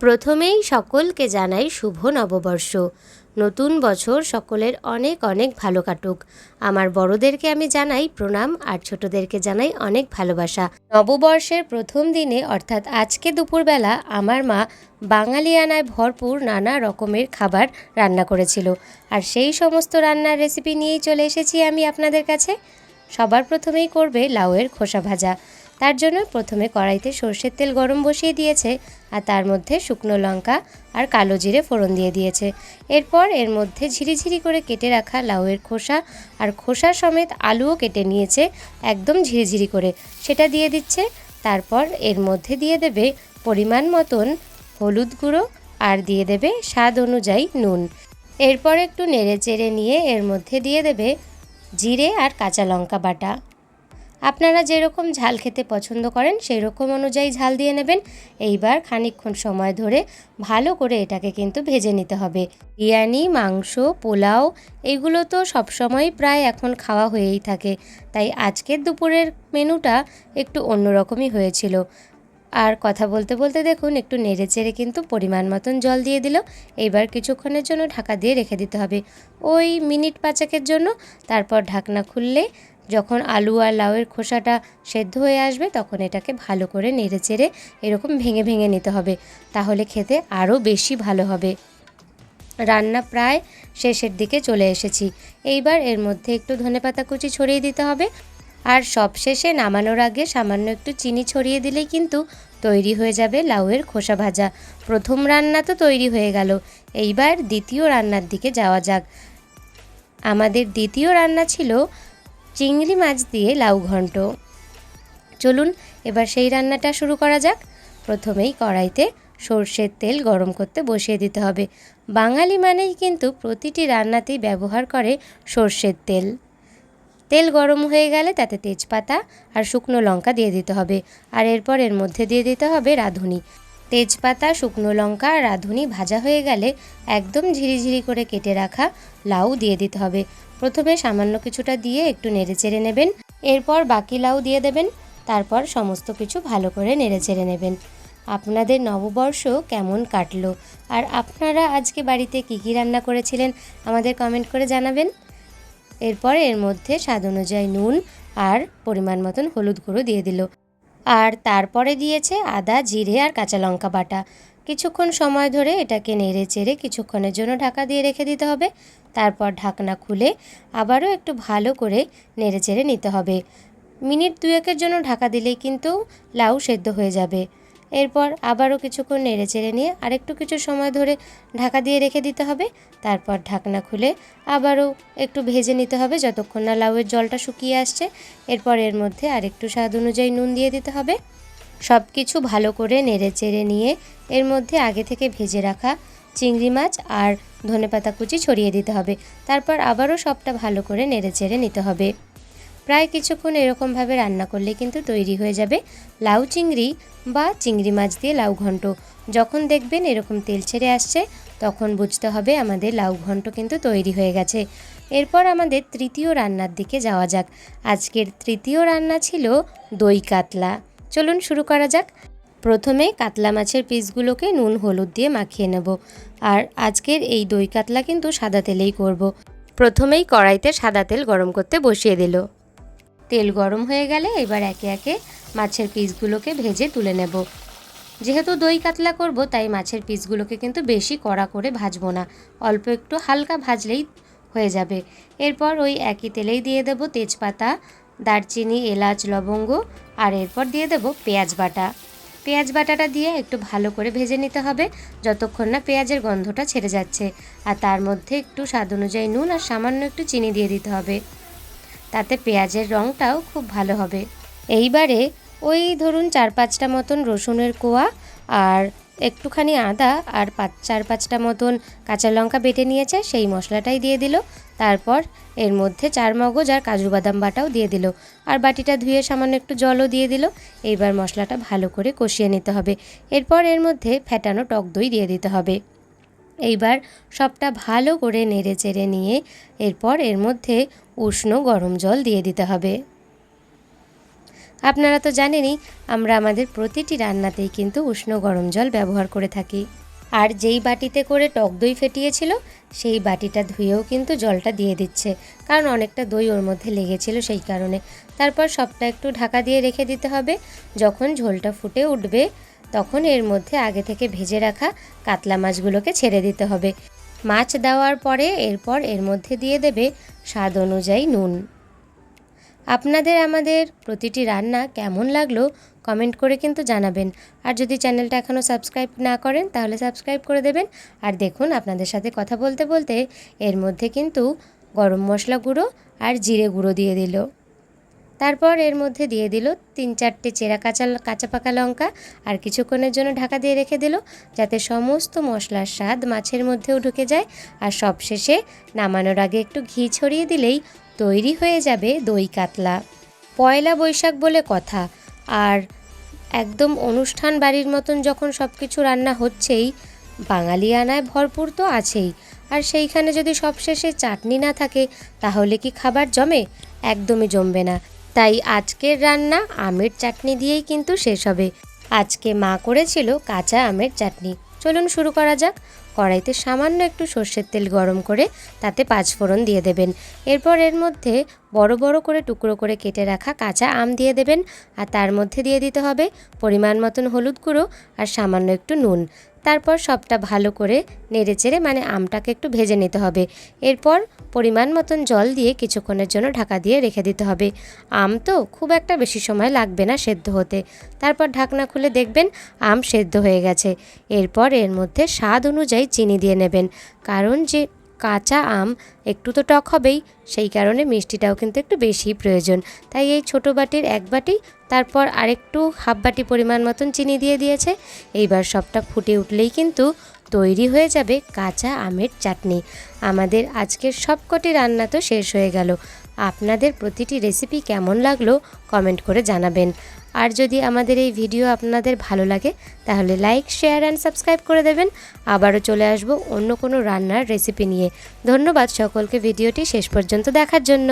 প্রথমেই সকলকে জানাই শুভ নববর্ষ। নতুন বছর সকলের অনেক অনেক ভালো কাটুক। আমার বড়দেরকে আমি জানাই প্রণাম, আর ছোটদেরকে জানাই অনেক ভালোবাসা। নববর্ষের প্রথম দিনে, অর্থাৎ আজকে দুপুরবেলা, আমার মা বাঙালিয়ানায় ভরপুর নানা রকমের খাবার রান্না করেছিল। আর সেই সমস্ত রান্নার রেসিপি নিয়েই চলে এসেছি আমি আপনাদের কাছে। সবার প্রথমেই করবে লাউয়ের খোসা ভাজা। তার জন্য প্রথমে কড়াইতে সর্ষের তেল গরম বসিয়ে দিয়েছে, আর তার মধ্যে শুকনো লঙ্কা আর কালো জিরে ফোড়ন দিয়ে দিয়েছে। এরপর এর মধ্যে ঝিরিঝিরি করে কেটে রাখা লাউয়ের খোসা আর খোসা সমেত আলুও কেটে নিয়েছে একদম ঝিরিঝিরি করে। সেটা দিয়ে দিচ্ছে, তারপর এর মধ্যে দিয়ে দেবে পরিমাণ মতন হলুদ গুঁড়ো আর দিয়ে দেবে স্বাদ অনুযায়ী নুন। এরপর একটু নেড়ে চেড়ে নিয়ে এর মধ্যে দিয়ে দেবে জিরে আর কাঁচা লঙ্কা বাটা। আপনারা যেরকম ঝাল খেতে পছন্দ করেন সেই রকম অনুযায়ী ঝাল দিয়ে নেবেন। এইবার খানিকক্ষণ সময় ধরে ভালো করে এটাকে কিন্তু ভেজে নিতে হবে। বিরিয়ানি, মাংস, পোলাও, এগুলো তো সবসময়ই প্রায় এখন খাওয়া হয়েই থাকে। তাই আজকের দুপুরের মেনুটা একটু অন্যরকমই হয়েছিল। আর কথা বলতে বলতে দেখুন, একটু নেড়ে চেড়ে কিন্তু পরিমাণ মতন জল দিয়ে দিল। এইবার কিছুক্ষণের জন্য ঢাকা দিয়ে রেখে দিতে হবে। ওই মিনিট পাঁচেকের জন্য, তারপর ঢাকনা খুললে যখন আলু আর লাউয়ের খোসাটা সেদ্ধ হয়ে আসবে, তখন এটাকে ভালো করে নেড়ে চেড়ে এরকম ভেঙে ভেঙে নিতে হবে। তাহলে খেতে আরও বেশি ভালো হবে। রান্না প্রায় শেষের দিকে চলে এসেছি। এইবার এর মধ্যে একটু ধনেপাতা কুচি ছড়িয়ে দিতে হবে। আর সবশেষে নামানোর আগে সামান্য একটু চিনি ছড়িয়ে দিলেই কিন্তু তৈরি হয়ে যাবে লাউয়ের খোসা ভাজা। প্রথম রান্না তো তৈরি হয়ে গেল। এইবার দ্বিতীয় রান্নার দিকে যাওয়া যাক। আমাদের দ্বিতীয় রান্না ছিল চিংড়ি মাছ দিয়ে লাউ ঘন্ট। চলুন, এবার সেই রান্নাটা শুরু করা যাক। প্রথমেই কড়াইতে সর্ষের তেল গরম করতে বসিয়ে দিতে হবে। বাঙালি মানেই কিন্তু প্রতিটি রান্নাতেই ব্যবহার করে সর্ষের তেল। তেল গরম হয়ে গেলে তাতে তেজপাতা আর শুকনো লঙ্কা দিয়ে দিতে হবে। আর এরপর এর মধ্যে দিয়ে দিতে হবে রাঁধুনি। তেজপাতা, শুকনো লঙ্কা আর রাঁধুনি ভাজা হয়ে গেলে একদম ঝিরিঝিরি করে কেটে রাখা লাউ দিয়ে দিতে হবে। প্রথমে সামান্য কিছুটা দিয়ে একটু নেড়ে চেড়ে নেবেন। এরপর বাকি লাউ দিয়ে দেবেন। তারপর সমস্ত কিছু ভালো করে নেড়ে চেড়ে নেবেন। আপনাদের নববর্ষ কেমন কাটলো? আর আপনারা আজকে বাড়িতে কী কী রান্না করেছিলেন আমাদের কমেন্ট করে জানাবেন। এরপর এর মধ্যে স্বাদ অনুযায়ী নুন আর পরিমাণ মতন হলুদ গুঁড়ো দিয়ে দিল। আর তারপরে দিয়েছে আদা, জিরে আর কাঁচা লঙ্কা বাটা। কিছুক্ষণ সময় ধরে এটাকে নেড়ে চেড়ে কিছুক্ষণের জন্য ঢাকা দিয়ে রেখে দিতে হবে। তারপর ঢাকনা খুলে আবারও একটু ভালো করে নেড়ে চেড়ে নিতে হবে। মিনিট দুয়েকের জন্য ঢাকা দিলেই কিন্তু লাউ সেদ্ধ হয়ে যাবে। এরপর আবারও কিছুক্ষণ নেড়ে চেড়ে নিয়ে আরেকটু কিছু সময় ধরে ঢাকা দিয়ে রেখে দিতে হবে। তারপর ঢাকনা খুলে আবারও একটু ভেজে নিতে হবে যতক্ষণ না লাউয়ের জলটা শুকিয়ে আসছে। এরপর এর মধ্যে আরেকটু স্বাদ অনুযায়ী নুন দিয়ে দিতে হবে। সব কিছু ভালো করে নেড়ে চেড়ে নিয়ে এর মধ্যে আগে থেকে ভেজে রাখা চিংড়ি মাছ আর ধনেপাতা কুচি ছড়িয়ে দিতে হবে। তারপর আবারও সবটা ভালো করে নেড়ে চেড়ে নিতে হবে। প্রায় কিছুক্ষণ এরকমভাবে রান্না করলে কিন্তু তৈরি হয়ে যাবে লাউ চিংড়ি বা চিংড়ি মাছ দিয়ে লাউ ঘন্ট। যখন দেখবেন এরকম তেল ছেড়ে আসছে, তখন বুঝতে হবে আমাদের লাউ ঘন্ট কিন্তু তৈরি হয়ে গেছে। এরপর আমাদের তৃতীয় রান্নার দিকে যাওয়া যাক। আজকের তৃতীয় রান্না ছিল দই কাতলা। চলুন শুরু করা যাক। প্রথমে কাতলা মাছের পিসগুলোকে নুন, হলুদ দিয়ে মাখিয়ে নেব। আর আজকের এই দই কাতলা কিন্তু সাদা তেলেই করব। প্রথমেই কড়াইতে সাদা তেল গরম করতে বসিয়ে দিল। তেল গরম হয়ে গেলে এবার একে একে মাছের পিসগুলোকে ভেজে তুলে নেব। যেহেতু দই কাতলা করব, তাই মাছের পিসগুলোকে কিন্তু বেশি কড়া করে ভাজবো না। অল্প একটু হালকা ভাজলেই হয়ে যাবে। এরপর ওই একই তেলেই দিয়ে দেব তেজপাতা, দারচিনি, এলাচ, লবঙ্গ, আর এরপর দিয়ে দেব পেঁয়াজ বাটা। পেঁয়াজ বাটাটা দিয়ে একটু ভালো করে ভেজে নিতে হবে, যতক্ষণ না পেঁয়াজের গন্ধটা ছেড়ে যাচ্ছে। আর তার মধ্যে একটু স্বাদ অনুযায়ী নুন আর সামান্য একটু চিনি দিয়ে দিতে হবে। তাতে পেঁয়াজের রঙটাও খুব ভালো হবে। এইবারে ওই ধরুন চার পাঁচটা মতন রসুনের কোয়া আর একটুখানি আদা আর পাঁচ, চার পাঁচটা মতন কাঁচা লঙ্কা বেটে নিয়েছে, সেই মশলাটাই দিয়ে দিল। তারপর এর মধ্যে চার মগজ আর কাজু বাদাম বাটাও দিয়ে দিল। আর বাটিটা ধুয়ে সামান্য একটু জলও দিয়ে দিল। এইবার মশলাটা ভালো করে কষিয়ে নিতে হবে। এরপর এর মধ্যে ফ্যাটানো টক দই দিয়ে দিতে হবে। এইবার সবটা ভালো করে নেড়ে চেড়ে নিয়ে এরপর এর মধ্যে উষ্ণ গরম জল দিয়ে দিতে হবে। আপনারা তো জানেনই, আমরা আমাদের প্রতিটি রান্নাতেই কিন্তু উষ্ণ গরম জল ব্যবহার করে থাকি। আর যেই বাটিতে করে টক দই ফেটিয়েছিল, সেই বাটিটা ধুয়েও কিন্তু জলটা দিয়ে দিচ্ছে। কারণ অনেকটা দই ওর মধ্যে লেগেছিল সেই কারণে। তারপর সবটা একটু ঢাকা দিয়ে রেখে দিতে হবে। যখন ঝোলটা ফুটে উঠবে তখন এর মধ্যে আগে থেকে ভেজে রাখা কাতলা মাছগুলোকে ছেড়ে দিতে হবে। মাছ দেওয়ার পরে এরপর এর মধ্যে দিয়ে দেবে স্বাদ অনুযায়ী নুন। আপনাদের আমাদের প্রতিটি রান্না কেমন লাগল কমেন্ট করে কিন্তু জানাবেন। আর যদি চ্যানেলটা এখনও সাবস্ক্রাইব না করেন, তাহলে সাবস্ক্রাইব করে দেবেন। আর দেখুন, আপনাদের সাথে কথা বলতে বলতে এর মধ্যে কিন্তু গরম মশলা গুঁড়ো আর জিরে গুঁড়ো দিয়ে দিল। তারপর এর মধ্যে দিয়ে দিল তিন চারটে চেরা কাঁচা কাঁচা পাকা লঙ্কা আর কিছুক্ষণের জন্য ঢাকা দিয়ে রেখে দিল যাতে সমস্ত মশলার স্বাদ মাছের মধ্যেও ঢুকে যায়। আর সবশেষে নামানোর আগে একটু ঘি ছড়িয়ে দিলেই তৈরি হয়ে যাবে দই কাতলা। পয়লা বৈশাখ বলে কথা। আর একদম অনুষ্ঠান বাড়ির মতন যখন সব কিছু রান্না হচ্ছেই, বাঙালি আনায় ভরপুর তো আছেই। আর সেইখানে যদি সবশেষে চাটনি না থাকে, তাহলে কি খাবার জমে? একদমই জমবে না। তাই আজকের রান্না আমের চাটনি দিয়েই কিন্তু শেষ হবে। আজকে মা করেছিল কাঁচা আমের চাটনি। চলুন শুরু করা যাক। কড়াইতে সামান্য একটু সর্ষের তেল গরম করে তাতে পাঁচফোড়ন দিয়ে দেবেন। এরপর এর মধ্যে বড় বড় করে টুকরো করে কেটে রাখা কাঁচা আম দিয়ে দেবেন। আর তার মধ্যে দিয়ে দিতে হবে পরিমাণ মতন হলুদ গুঁড়ো আর সামান্য একটু নুন। তারপর সবটা ভালো করে নেড়ে চেড়ে মানে আমটাকে একটু ভেজে নিতে হবে। এরপর পরিমাণ মতন জল দিয়ে কিছুক্ষণের জন্য ঢাকা দিয়ে রেখে দিতে হবে। আম তো খুব একটা বেশি সময় লাগবে না সেদ্ধ হতে। তারপর ঢাকনা খুলে দেখবেন আম সেদ্ধ হয়ে গেছে। এরপর এর মধ্যে স্বাদ অনুযায়ী চিনি দিয়ে নেবেন। কারণ যে কাঁচা আম একটু তো টক হবেই, সেই কারণে মিষ্টিটাও কিন্তু একটু বেশি প্রয়োজন। তাই এই ছোটো বাটির এক বাটি, তারপর আরেকটু হাফ বাটি পরিমাণ মতন চিনি দিয়ে দিয়েছে। এইবার সবটা ফুটে উঠলেই কিন্তু তৈরি হয়ে যাবে কাঁচা আমের চাটনি। আমাদের আজকের সবকটি রান্না তো শেষ হয়ে গেল। আপনাদের প্রতিটি রেসিপি কেমন লাগল কমেন্ট করে জানাবেন। আর যদি আমাদের এই ভিডিও আপনাদের ভালো লাগে, তাহলে লাইক শেয়ার অ্যান্ড সাবস্ক্রাইব করে দেবেন। আবারও চলে আসব অন্য কোনো রান্নার রেসিপি নিয়ে। ধন্যবাদ সকলকে ভিডিওটি শেষ পর্যন্ত দেখার জন্য।